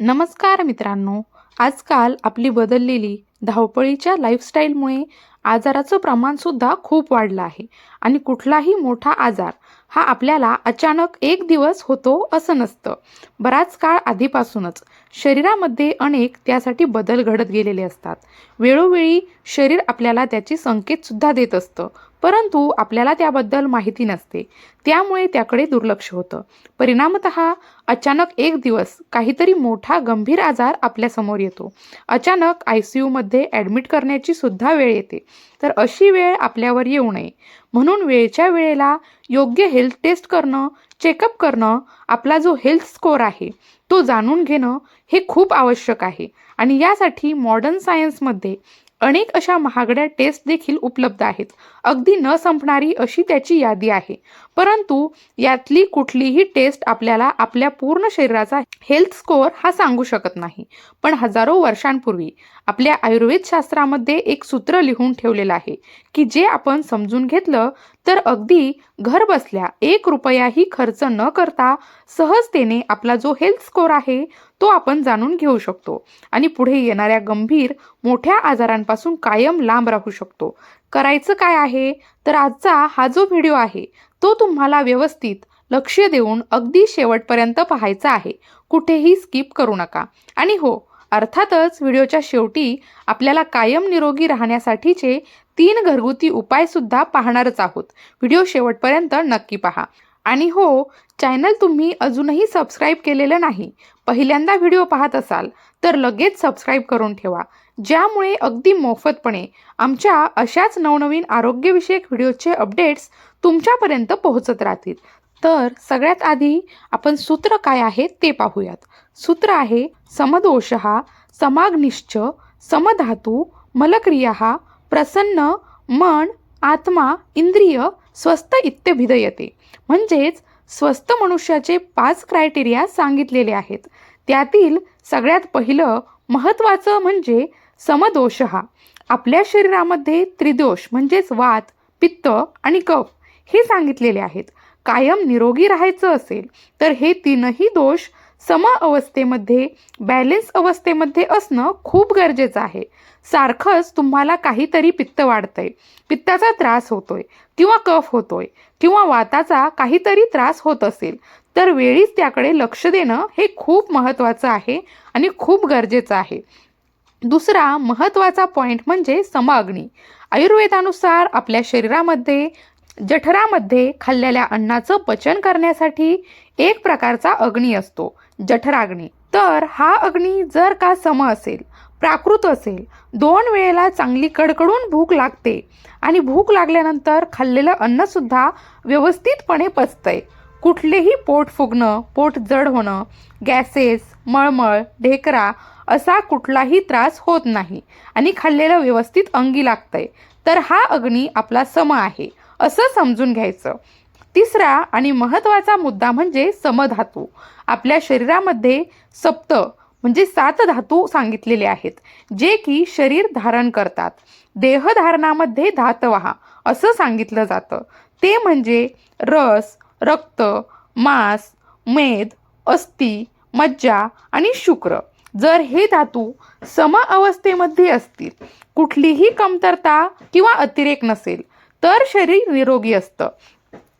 नमस्कार मित्रांनो आजकाल आपली बदललेली धावपळीच्या लाईफस्टाईलमुळे आजाराचं प्रमाणसुद्धा खूप वाढलं आहे आणि कुठलाही मोठा आजार हा आपल्याला अचानक एक दिवस होतो असं नसतं. बराच काळ आधीपासूनच शरीरामध्ये अनेक त्यासाठी बदल घडत गेलेले असतात. वेळोवेळी शरीर आपल्याला त्याची संकेतसुद्धा देत असतं. परंतु आपल्याला त्याबद्दल माहिती नसते. त्यामुळे त्याकडे दुर्लक्ष होतं. परिणामत अचानक एक दिवस काहीतरी मोठा गंभीर आजार आपल्यासमोर येतो. अचानक आय सी यूमध्ये ॲडमिट करण्याची सुद्धा वेळ येते. तर अशी वेळ आपल्यावर येऊ नये. म्हणून वेळच्या वेळेला योग्य हेल्थ टेस्ट करणं चेकअप करणं आपला जो हेल्थ स्कोअर आहे तो जाणून घेणं हे खूप आवश्यक आहे. आणि यासाठी मॉडर्न सायन्समध्ये अनेक अशा महागड्या टेस्ट देखील उपलब्ध आहेत. अगदी न संपणारी अशी त्याची यादी आहे. परंतु यातली कुठलीही टेस्ट आपल्याला आपल्या पूर्ण शरीराचा हेल्थ स्कोअर हा सांगू शकत नाही. पण हजारो वर्षांपूर्वी आपल्या आयुर्वेद शास्त्रामध्ये एक सूत्र लिहून ठेवलेलं आहे की जे आपण समजून घेतलं तर अगदी घर बसल्या एक रुपयाही खर्च न करता सहजतेने आपला जो हेल्थ स्कोअर आहे तो आपण जाणून घेऊ शकतो. आणि पुढे येणाऱ्या गंभीर मोठ्या आजारांपासून कायम लांब राहू शकतो. करायचं काय आहे? तर आजचा हा जो व्हिडिओ आहे तो तुम्हाला व्यवस्थित लक्ष देऊन अगदी शेवटपर्यंत पाहायचा आहे. कुठेही स्किप करू नका. आणि हो अर्थातच व्हिडिओच्या शेवटी आपल्याला कायम निरोगी राहण्यासाठीचे तीन घरगुती उपायसुद्धा पाहणारच आहोत. व्हिडिओ शेवटपर्यंत नक्की पहा. आणि हो चॅनल तुम्ही अजूनही सबस्क्राईब केलेलं नाही पहिल्यांदा व्हिडिओ पाहत असाल तर लगेच सबस्क्राईब करून ठेवा. ज्यामुळे अगदी मोफतपणे आमच्या अशाच नवनवीन आरोग्यविषयक व्हिडिओचे अपडेट्स तुमच्यापर्यंत पोहोचत राहतील. तर सगळ्यात आधी आपण सूत्र काय आहे ते पाहूयात. सूत्र आहे समदोष समाग्निश्च समधातू मलक्रिया प्रसन्न मन आत्मा इंद्रिय स्वस्थ इत्यभिदयते म्हणजेच स्वस्थ मनुष्याचे पाच क्रायटेरिया सांगितलेले आहेत. त्यातील सगळ्यात पहिलं महत्त्वाचं म्हणजे समदोष. हा आपल्या शरीरामध्ये त्रिदोष म्हणजेच वात पित्त आणि कफ हे सांगितलेले आहेत. कायम निरोगी राहायचं असेल तर हे तीनही दोष सम अवस्थेमध्ये बॅलेन्स अवस्थेमध्ये असणं खूप गरजेचं आहे. सारखंच तुम्हाला काहीतरी पित्त वाढतंय. पित्ताचा त्रास होतोय किंवा कफ होतोय किंवा वाताचा काहीतरी त्रास होत असेल तर वेळीच त्याकडे लक्ष देणं हे खूप महत्त्वाचं आहे आणि खूप गरजेचं आहे. दुसरा महत्त्वाचा पॉईंट म्हणजे समाग्नी आयुर्वेदानुसार आपल्या शरीरामध्ये जठरामध्ये खाल्लेल्या अन्नाचं पचन करण्यासाठी एक प्रकारचा अग्नी असतो जठराग्नी. तर हा अग्नी जर का सम असेल प्राकृत असेल. दोन वेळेला चांगली कडकडून भूक लागते आणि भूक लागल्यानंतर खाल्लेलं अन्नसुद्धा व्यवस्थितपणे पचतंय. कुठलेही पोट फुगणं पोट जड होणं गॅसेस मळमळ ढेकरा असा कुठलाही त्रास होत नाही आणि खाल्लेलं व्यवस्थित अंगी लागतंय. तर हा अग्नी आपला सम आहे असं समजून घ्यायचं. तिसरा आणि महत्त्वाचा मुद्दा म्हणजे समधातू. आपल्या शरीरामध्ये सप्त म्हणजे सात धातू सांगितलेले आहेत जे की शरीर धारण करतात. देहधारणामध्ये धातवहा असं सांगितलं जातं. ते म्हणजे रस रक्त मांस मेद अस्थि मज्जा आणि शुक्र. जर हे धातू सम अवस्थेमध्ये असतील कुठलीही कमतरता किंवा अतिरेक नसेल तर शरीर निरोगी असतं.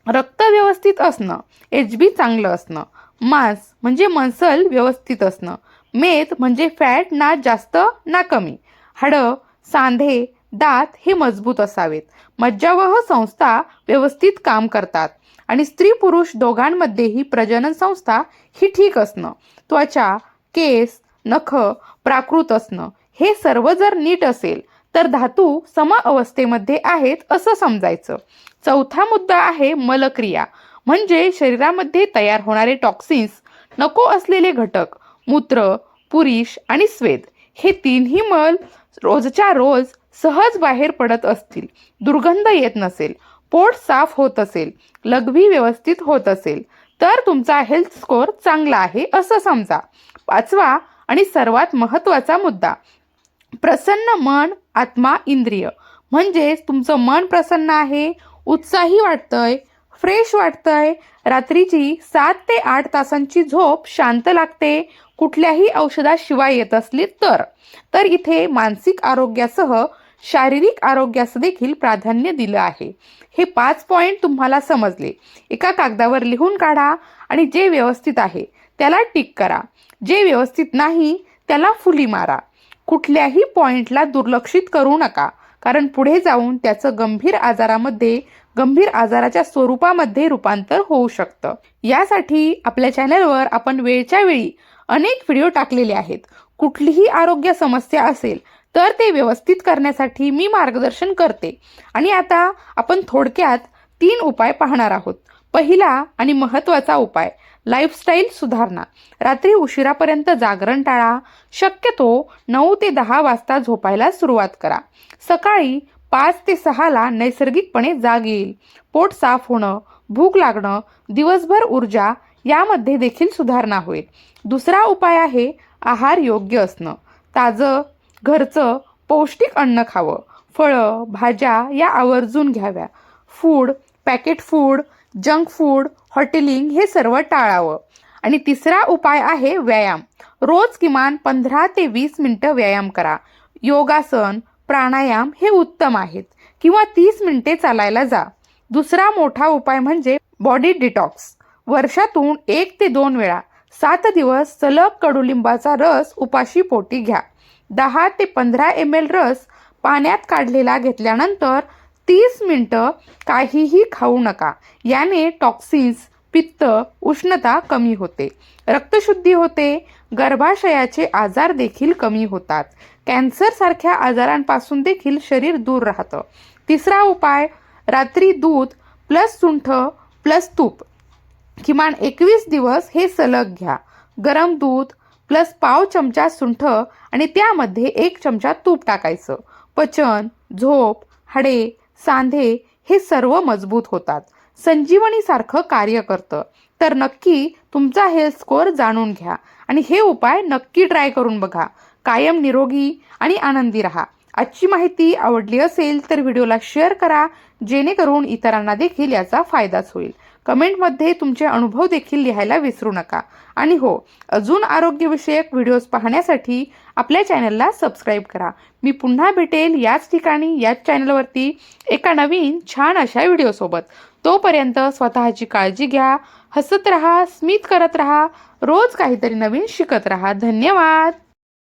रक्त व्यवस्थित असणं एच बी चांगलं असणं. मांस म्हणजे मसल व्यवस्थित असणं. मेद म्हणजे फॅट ना जास्त ना कमी. हाडं सांधे दात हे मजबूत असावेत. मज्जावह संस्था व्यवस्थित काम करतात. आणि स्त्री पुरुष दोघांमध्येही प्रजनन संस्था ही ठीक असणं त्वचा केस नख प्राकृत असणं हे सर्व जर नीट असेल तर धातू सम अवस्थेमध्ये आहेत असं समजायचं. चौथा मुद्दा आहे मलक्रिया. म्हणजे शरीरामध्ये तयार होणारे टॉक्सिन्स नको असलेले घटक मूत्र पुरीष आणि स्वेद. हे तीनही मल रोजच्या रोज सहज बाहेर पडत असतील. दुर्गंध येत नसेल. पोट साफ होत असेल. लघवी व्यवस्थित होत असेल. तर तुमचा हेल्थ स्कोअर चांगला आहे असं समजा. पाचवा आणि सर्वात महत्त्वाचा मुद्दा. प्रसन्न मन आत्मा इंद्रिय. म्हणजेच तुमचं मन प्रसन्न आहे उत्साही वाटतंय फ्रेश वाटतंय. रात्रीची सात ते आठ तासांची झोप शांत लागते. कुठल्याही औषधाशिवाय येत असली तर. तर इथे मानसिक आरोग्यासह शारीरिक आरोग्यास देखील प्राधान्य दिलं आहे. हे पाच पॉईंट तुम्हाला समजले. एका कागदावर लिहून काढा आणि जे व्यवस्थित आहे त्याला टिक करा. जे व्यवस्थित नाही त्याला फुली मारा. कुठल्याही पॉइंटला दुर्लक्षित करू नका. कारण पुढे जाऊन त्याचं गंभीर आजारामध्ये गंभीर आजाराच्या स्वरूपामध्ये रूपांतर होऊ शकतं. यासाठी आपल्या चॅनलवर आपण वेळच्या वेळी अनेक व्हिडिओ टाकलेले आहेत. कुठलीही आरोग्य समस्या असेल तर ते व्यवस्थित करण्यासाठी मी मार्गदर्शन करते. आणि आता आपण थोडक्यात तीन उपाय पाहणार आहोत. पहिला आणि महत्त्वाचा उपाय लाईफस्टाईल सुधारणा. रात्री उशिरापर्यंत जागरण टाळा. शक्यतो नऊ ते दहा वाजता झोपायला सुरुवात करा. सकाळी पाच ते सहाला नैसर्गिकपणे जाग येईल. पोट साफ होणं भूक लागणं दिवसभर ऊर्जा यामध्ये देखील सुधारणा होईल. दुसरा उपाय आहे आहार योग्य असणं. ताजं घरचं पौष्टिक अन्न खावं. फळं भाज्या या आवर्जून घ्याव्या. Food packet food junk food hoteling हे सर्व टाळावं. आणि तिसरा उपाय आहे व्यायाम. रोज किमान पंधरा ते वीस मिनटं व्यायाम करा. योगासन प्राणायाम हे उत्तम आहेत. किंवा तीस मिनटे चालायला जा. दुसरा मोठा उपाय म्हणजे बॉडी डिटॉक्स. वर्षातून एक ते दोन वेळा सात दिवस सलग कडुलिंबाचा रस उपाशी पोटी घ्या. दहा ते पंधरा एम एल रस पाण्यात काढलेला घेतल्यानंतर तीस मिनटं काहीही खाऊ नका. याने टॉक्सिन्स पित्त उष्णता कमी होते. रक्तशुद्धी होते. गर्भाशयाचे आजार देखील कमी होतात. कॅन्सरसारख्या आजारांपासून देखील शरीर दूर राहतं. तिसरा उपाय रात्री दूध प्लस सुंठ प्लस तूप. किमान एकवीस दिवस हे सलग घ्या. गरम दूध प्लस पाव चमचा सुंठ आणि त्यामध्ये एक चमचा तूप टाकायचं. पचन झोप हाडे सांधे हे सर्व मजबूत होतात. संजीवनीसारखं कार्य करतं. तर नक्की तुमचा हेल्थ स्कोअर जाणून घ्या आणि हे उपाय नक्की ट्राय करून बघा. कायम निरोगी आणि आनंदी राहा. आजची माहिती आवडली असेल तर व्हिडिओला शेअर करा. जेणेकरून इतरांना देखील याचा फायदाच होईल. कमेंटमध्ये तुमचे अनुभव देखील लिहायला विसरू नका. आणि हो अजून आरोग्यविषयक व्हिडिओज पाहण्यासाठी आपल्या चॅनलला सबस्क्राईब करा. मी पुन्हा भेटेल याच ठिकाणी याच चॅनलवरती एका नवीन छान अशा व्हिडिओसोबत. तोपर्यंत स्वतःची काळजी घ्या हसत राहा स्मित करत राहा रोज काहीतरी नवीन शिकत राहा. धन्यवाद!